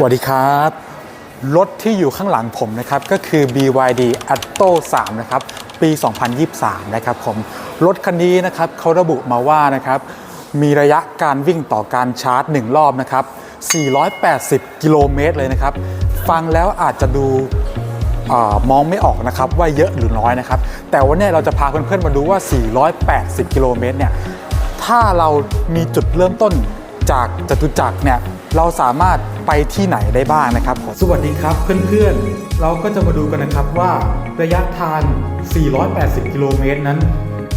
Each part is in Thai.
สวัสดีครับ รถที่อยู่ข้างหลังผมนะครับ ก็คือ BYD Atto 3 นะครับ ปี 2023 นะครับผม รถคันนี้นะครับเขาระบุมาว่านะครับ มีระยะการวิ่งต่อการชาร์จ 1 รอบนะครับ 480 กิโลเมตรเลยนะครับ ฟังแล้วอาจจะดูอมองไม่ออกนะครับว่าเยอะหรือน้อยนะครับ แต่วันนี้เราจะพาเพื่อนๆมาดูว่า 480 กิโลเมตรเนี่ย ถ้าเรามีจุดเริ่มต้นจากจตุจักรเนี่ย เราสามารถไปที่ไหนได้บ้างนะครับสวัสดีครับเพื่อนๆ เราก็จะมาดูกันนะครับว่าระยะทาง 480 กิโลเมตรนั้น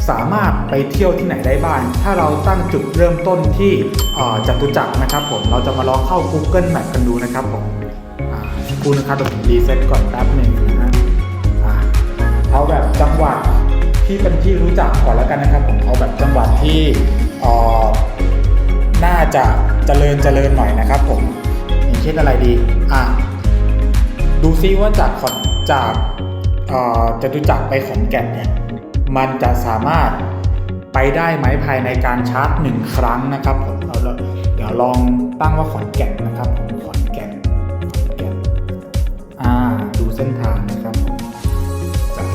สามารถไปเที่ยวที่ไหนได้บ้าง ถ้าเราตั้งจุดเริ่มต้นที่จตุจักรนะครับผม เราจะมาลองเข้า Google Map กันดูนะครับผมสักครู่นะครับเดี๋ยวผมรีเซ็ตก่อนแป๊บหนึ่งนะฮะเอาแบบจังหวัดที่เป็นที่รู้จักก่อนแล้วกันนะครับผม เอาแบบจังหวัดที่ น่าจะเจริญเจริญหน่อยนะครับผมอย่างเช่นอะไรดีอะดูซิว่าจากขอนจากจตุจักรไปขอนแก่นเนี่ยมันจะสามารถไปได้ไหมภายในการชาร์จหนึ่งครั้งนะครับผมเราเดี๋ยวลองตั้งว่าขอนแก่นนะครับผมขอนแก่นอ่าดูเส้นทางนะครับผมจาก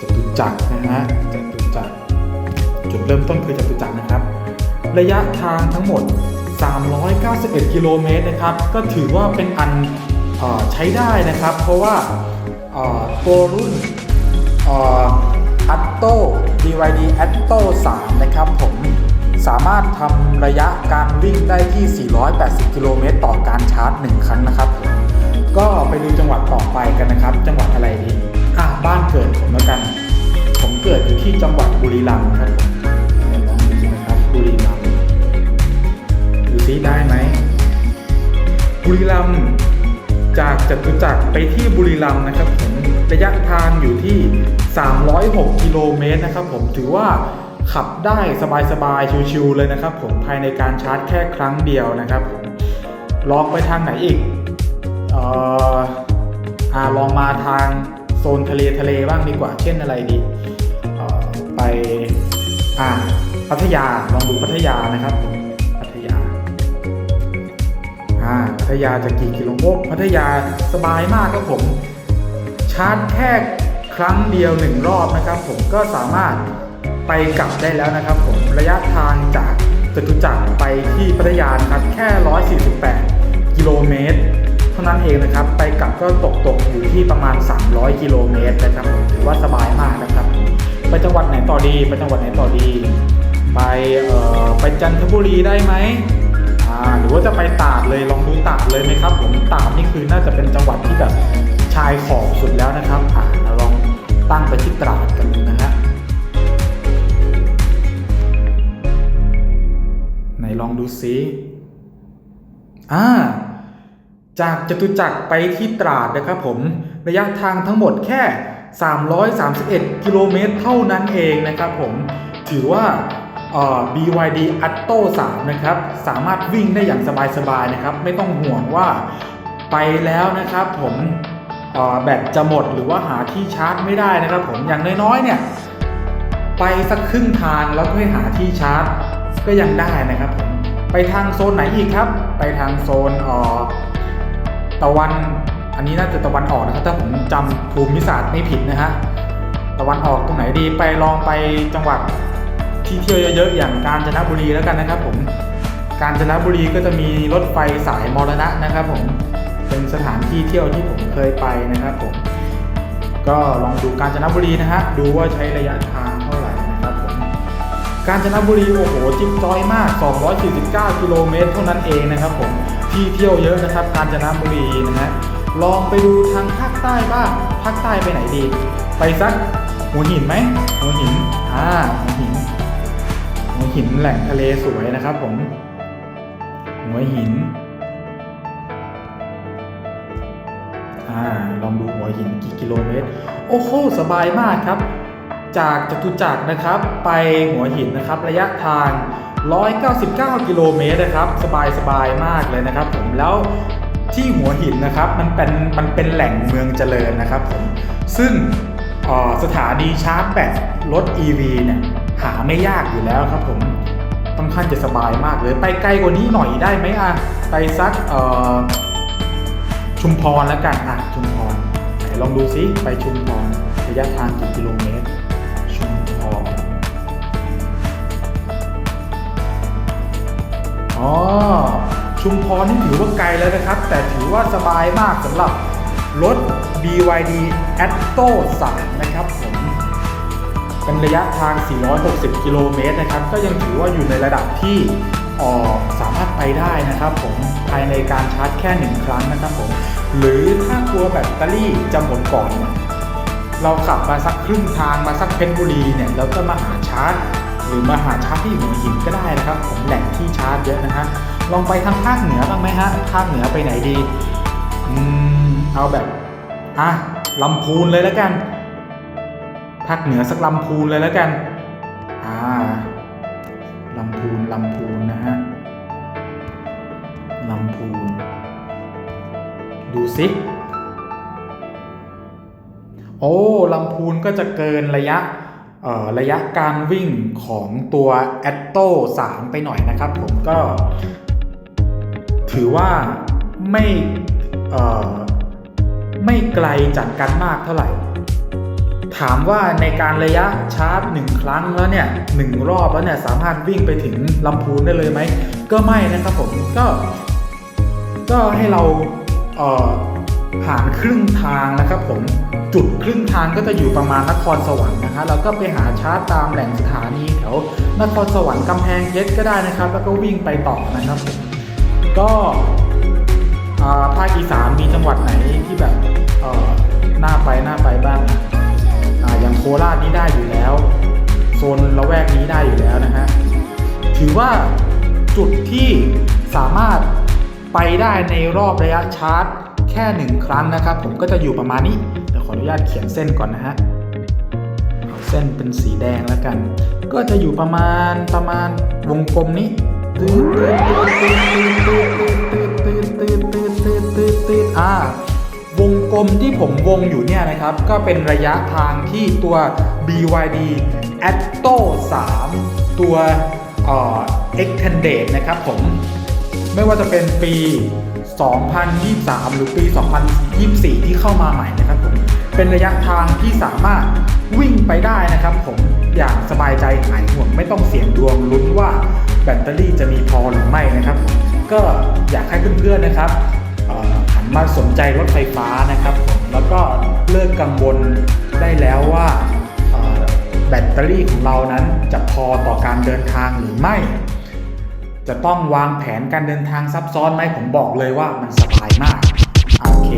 จตุจักรนะฮะจตุจักรจุดเริ่มต้นคือจตุจักรนะครับ ระยะทางทั้งหมด 391 กิโลเมตรนะครับ ก็ถือว่าเป็นอันอใช้ได้นะครับ เพราะว่าตัวรุ่นอัตโต้ BYD Atto 3นะครับผมสามารถทำระยะการวิ่งได้ที่ 480 กิโลเมตรต่อการชาร์จ 1 ครั้งนะครับ ก็ไปดูจังหวัดต่อไปกันนะครับ จังหวัดอะไรดี อะ บ้านเกิดผมแล้วกัน ผมเกิดอยู่ที่จังหวัดบุรีรัมย์ครับ ได้ไหมบุรีรัมย์จากจตุจักรไปที่บุรีรัมย์นะครับผมระยะทางอยู่ที่ 306 กิโลเมตรนะครับผมถือว่าขับได้สบายๆ ชิวๆเลยนะครับผมภายในการชาร์จแค่ครั้งเดียวนะครับผมลองไปทางไหนอีกเอ่ออาลองมาทางโซนทะเลทะเลบ้างดีกว่า เช่นอะไรดีเอ่อไปอ่าพัทยาลองดูพัทยานะครับ ทยาจะกี่กิโลโอ้พัทยาสบายมากครับผม ชาร์จแค่ครั้งเดียวหนึ่งรอบนะครับ ผมก็สามารถไปกลับได้แล้วนะครับ ผมระยะทางจากจตุจักรไปที่พัทยานะครับแค่ 148 กิโลเมตรเท่านั้นเองนะครับ ไปกลับก็ตกตกอยู่ที่ประมาณ 300 กิโลเมตรนะครับผมถือว่าสบายมากนะครับ ไปจังหวัดไหนต่อดี ไปจังหวัดไหนต่อดี ไปเอ่อไปจันทบุรีได้ไหม หรือว่าจะไปตราดเลยลองดูตราดเลยไหมครับ ผมตราดนี่คือน่าจะเป็นจังหวัดที่แบบชายขอบสุดแล้วนะครับอ่าเราลองตั้งไปที่ตราดกันดูนะฮะไหนลองดูซิอ่าจากจตุจักรไปที่ตราดนะครับผมระยะทางทั้งหมดแค่ 331 กิโลเมตรเท่านั้นเองนะครับผมถือว่า BYD Atto 3 นะครับ สามารถวิ่งได้อย่างสบายๆนะครับ ไม่ต้องห่วงว่าไปแล้วนะครับผมแบตจะหมดหรือว่าหาที่ชาร์จไม่ได้นะครับผมอย่างน้อยๆเนี่ยไปสักครึ่งทางแล้วค่อยหาที่ชาร์จก็ยังได้นะครับผมไปทางโซนไหนอีกครับ ไปทางโซนออตะวันอันนี้น่าจะตะวันออกนะครับถ้าผมจำภูมิศาสตร์ไม่ผิดนะฮะตะวันออกตรงไหนดีไปลองไปจังหวัด ที่เที่ยวเยอะๆอย่างกาญจนบุรีแล้วกันนะครับ ผมกาญจนบุรีก็จะมีรถไฟสายมรณะนะครับ ผมเป็นสถานที่เที่ยวที่ผมเคยไปนะครับ ผม ก็ลองดูกาญจนบุรีนะฮะดูว่าใช้ระยะทางเท่าไหร่นะครับผมกาญจนบุรีโอ้โหจิ๊บจอยมาก 249 กิโลเมตรเท่านั้นเองนะครับ ผมที่เที่ยวเยอะนะครับ กาญจนบุรีนะฮะลองไปดูทางภาคใต้บ้างภาคใต้ไปไหนดี ไปสักหัวหินไหมหัวหินอ่าหัวหิน หัวหินแหล่งทะเลสวยนะครับผมหัวหินอ่าลองดูหัวหินกี่กิโลเมตร โอ้โหสบายมากครับ จากจตุจักรนะครับ ไปหัวหินนะครับ ระยะทาง 199 กิโลเมตรนะครับ สบายสบายมากเลยนะครับ ผมแล้วที่หัวหินนะครับมันเป็นมันเป็นแหล่งเมืองเจริญนะครับผมซึ่งสถานีชาร์จแบตรถ EV เนี่ย หาไม่ยากอยู่แล้วครับผมค่อนข้างจะสบายมากเลย ไปไกลกว่านี้หน่อยได้ไหมอะ ไปสักชุมพรแล้วกันอะชุมพรไหนลองดูซิไปชุมพรระยะทางกี่กิโลเมตร ชุมพรอ๋อชุมพรนี่ถือว่าไกลแล้วนะครับ แต่ถือว่าสบายมากสำหรับรถ BYD Atto 3นะครับผม เป็นระยะทาง 460 กิโลเมตรนะครับ ก็ยังถือว่าอยู่ในระดับที่เอ่อสามารถไปได้นะครับผมภายในการชาร์จแค่หนึ่งครั้งนะครับผม หรือถ้ากลัวแบตเตอรี่จะหมดก่อนเนี่ยเราขับมาสักครึ่งทางมาสักเพชรบุรีเนี่ยแล้วก็มาหาชาร์จ หรือมาหาชาร์จที่หัวหินก็ได้นะครับผมแหล่งที่ชาร์จเยอะนะฮะลองไปทางภาคเหนือบ้างไหมฮะภาคเหนือไปไหนดีอืมเอาแบบอะลำพูนเลยแล้วกัน ภาคเหนือสักลำพูนเลยแล้วกัน อ่าลำพูนลำพูนนะฮะลำพูน ดูสิโอ้ลำพูนก็จะเกินระยะเอ่อระยะการวิ่งของตัว a t t o 3ไปหน่อยนะครับ ผมก็ ถือว่าไม่เอ่อไม่ไกลจากกันมากเท่าไหร่ ถามว่าในการระยะชาร์จหนึ่งครั้งแล้วเนี่ยหนึ่งรอบแล้วเนี่ยสามารถวิ่งไปถึงลำพูนได้เลยไหม ก็ไม่นะครับผมก็ ก็ให้เราเอ่อผ่านครึ่งทางนะครับผมจุดครึ่งทางก็จะอยู่ประมาณนครสวรรค์นะฮะเราก็ไปหาชาร์จตามแหล่งสถานีแถวนครสวรรค์กำแพงเพชรก็ได้นะครับ แล้วก็วิ่งไปต่อนะครับผมก็ภาคอีสานมีจังหวัดไหนที่แบบน่าไปน่าไปบ้างอ่าอย่างโค ราชนี่ได้อยู่แล้ว โซนละแวกนี้ได้อยู่แล้วนะฮะถือว่าจุดที่สามารถไปได้ในรอบระยะชาร์จแค่หนึ่งครั้งนะครับ ผมก็จะอยู่ประมาณนี้เดี๋ยวขออนุญาตเขียนเส้นก่อนนะฮะเอาเส้นเป็นสีแดงแล้วกัน ก็จะอยู่ประมาณประมาณวงกลมนี้ตืดตืดตืดตืดตืดตืดตืดตืดตืดตืดตืดตืดอ่า วงกลมที่ผมวงอยู่เนี่ยนะครับ ก็เป็นระยะทางที่ตัว BYD Atto 3 ตัวเอ่อ Extended นะครับผม ไม่ว่าจะเป็นปี 2023 หรือปี 2024 ที่เข้ามาใหม่นะครับผม เป็นระยะทางที่สามารถวิ่งไปได้นะครับผมอย่างสบายใจหายห่วงไม่ต้องเสี่ยงดวงลุ้นว่าแบตเตอรี่จะมีพอหรือไม่นะครับผมก็อยากให้เพื่อนๆนะครับ มาสนใจรถไฟฟ้านะครับ แล้วก็เลิกกังวลได้แล้วว่าแบตเตอรี่ของเรานั้นจะพอต่อการเดินทางหรือไม่ จะต้องวางแผนการเดินทางซับซ้อนไหมผมบอกเลยว่ามันสบายมากโอเค